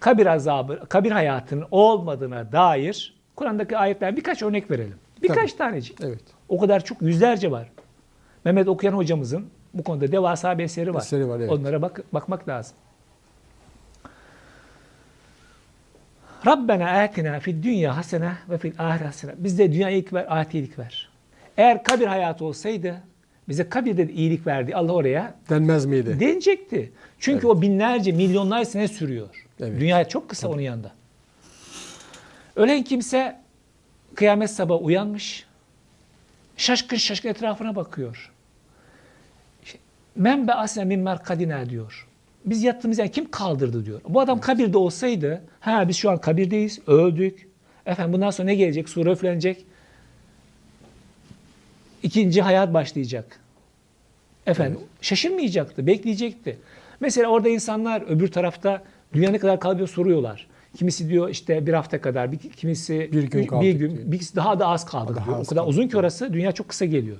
Kabir azabı, kabir hayatının olmadığına dair Kur'an'daki ayetler birkaç örnek verelim. Birkaç tanecik. Evet. O kadar çok yüzlerce var. Mehmet Okuyan hocamızın bu konuda devasa bir eseri var. Eseri var, evet. Onlara bak, bakmak lazım. Rabbena atina fid dünya hasene ve fil ahire hasene. Bizde dünya iyilik ver, ahiret iyilik ver. Eğer kabir hayatı olsaydı bize kabirde de iyilik verdi. Allah oraya Denmez miydi? denecekti. Çünkü o binlerce, milyonlar sene sürüyor. Evet. Dünya çok kısa onun yanında. Ölen kimse kıyamet sabahı uyanmış. Şaşkın şaşkın etrafına bakıyor. Men be asne min merkadina diyor. Biz yattığımız yer kim kaldırdı diyor. Bu adam kabirde olsaydı, ha biz şu an kabirdeyiz, öldük. Efendim bundan sonra ne gelecek? Sure üflenecek. İkinci hayat başlayacak. Efendim şaşırmayacaktı, bekleyecekti. Mesela orada insanlar öbür tarafta dünya ne kadar kalıyor soruyorlar. Kimisi diyor işte bir hafta kadar, bir- kimisi Bir gün bir, bir gün, diyor. birisi daha da az kaldı Daha diyor. O az kadar kaldı. uzun ki orası dünya çok kısa geliyor.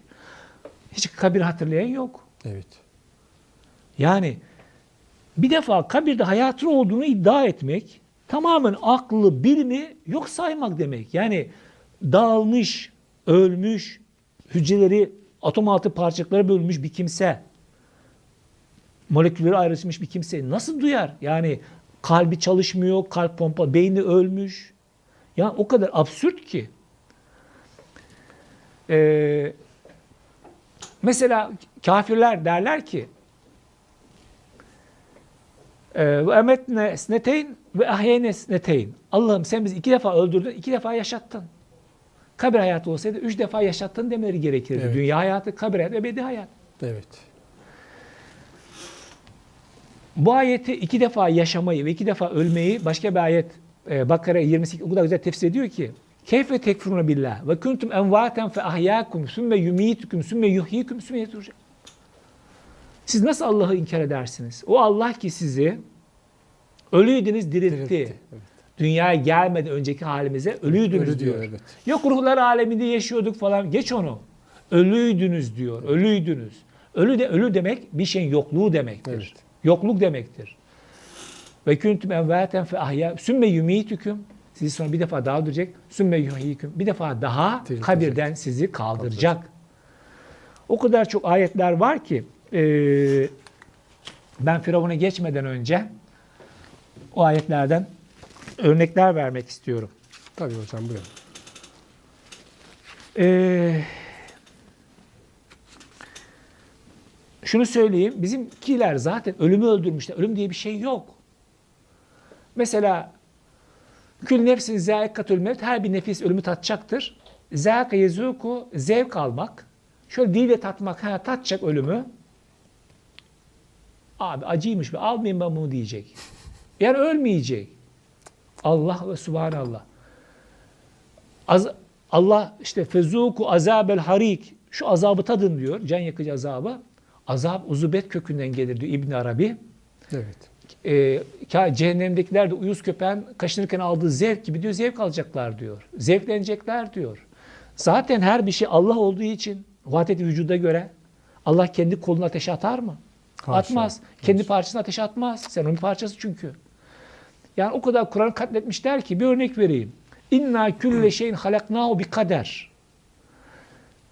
Hiç kabir hatırlayan yok. Evet. Yani bir defa kabirde hayatın olduğunu iddia etmek tamamen aklı, bilimi yok saymak demek. Yani dağılmış, ölmüş, hücreleri atom altı parçacıklara bölünmüş bir kimse, molekülleri ayrışmış bir kimse nasıl duyar? Yani kalbi çalışmıyor, kalp pompa, beyni ölmüş. Ya o kadar absürt ki. Ee, mesela kafirler derler ki ee, ve emetne sneteyn ve ahyene sneteyn. Allah'ım sen bizi iki defa öldürdün, iki defa yaşattın. Kabir hayatı olsaydı üç defa yaşattın demeleri gerekirdi. Evet. Dünya hayatı, kabir hayatı, ebedi hayat. Evet. Bu ayeti iki defa yaşamayı ve iki defa ölmeyi başka bir ayet e, Bakara 28 o kadar güzel tefsir ediyor ki Keyfe tekfuruna billah ve kuntum envaten fe ahyâkum sümme yumîtüküm sümme yuhyîküm sümme yeturca. Siz nasıl Allah'ı inkar edersiniz? O Allah ki sizi ölüydünüz diriltti. Diriltti, evet. Dünyaya gelmeden önceki halimize ölüydünüz Ölü diyor. diyor, evet. Yok ruhlar aleminde yaşıyorduk falan. Geç onu. Ölüydünüz diyor. Ölüydünüz. Ölü de ölü demek bir şeyin yokluğu demektir. Evet. Yokluk demektir. Ve kuntum envaten fe ahya sümme yumitüküm sizi sonra bir defa daha öldürecek. Sümme yuhyiküm bir defa daha Diriltecek. kabirden sizi kaldıracak. O kadar çok ayetler var ki e, ben Firavun'a geçmeden önce o ayetlerden örnekler vermek istiyorum. Tabii hocam buyurun. Ee, şunu söyleyeyim. Bizimkiler zaten ölümü öldürmüşler. Ölüm diye bir şey yok. Mesela kül nefsin zâikatül mevt. Her bir nefis ölümü tatacaktır. Zâke yezuku zevk almak. Şöyle dille tatmak. Ha tatacak ölümü. Abi acıymış be almayayım ben bunu diyecek. Yani ölmeyecek. Allah ve Subhanallah. Az, Allah işte fezuku azabel harik şu azabı tadın diyor. Can yakıcı azabı. Azap uzubet kökünden gelir diyor İbn Arabi. Evet. Ee, cehennemdekiler de uyuz köpeğin kaşınırken aldığı zevk gibi diyor zevk alacaklar diyor. Zevklenecekler diyor. Zaten her bir şey Allah olduğu için vahdeti vücuda göre Allah kendi kolunu ateşe atar mı? Haşa. Atmaz. Kendi parçasını ateşe atmaz. Sen onun parçası çünkü. Yani o kadar Kur'an katletmişler ki bir örnek vereyim. İnna külle şeyin halaknahu bir kader.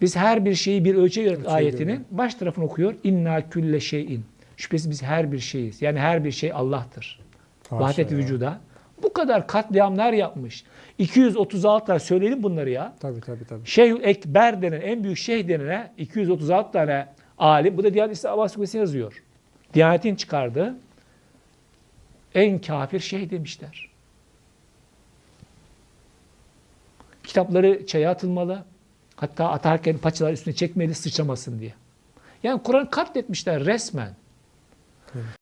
Biz her bir şeyi bir göre Ölçüye ayetinin göre. baş tarafını okuyor. İnna külle şeyin. Şüphesiz biz her bir şeyiz. Yani her bir şey Allah'tır. Ya. vücuda. Bu kadar katliamlar yapmış. 236 tane söyleyelim bunları ya. Tabii tabii tabii. Şeyh Ekber denen en büyük şeyh denene 236 tane alim. Bu da Diyanet İslam Abbas yazıyor. Diyanet'in çıkardığı en kafir şeyh demişler. Kitapları çaya atılmalı. Hatta atarken paçalar üstüne çekmeli sıçramasın diye. Yani Kur'an katletmişler resmen.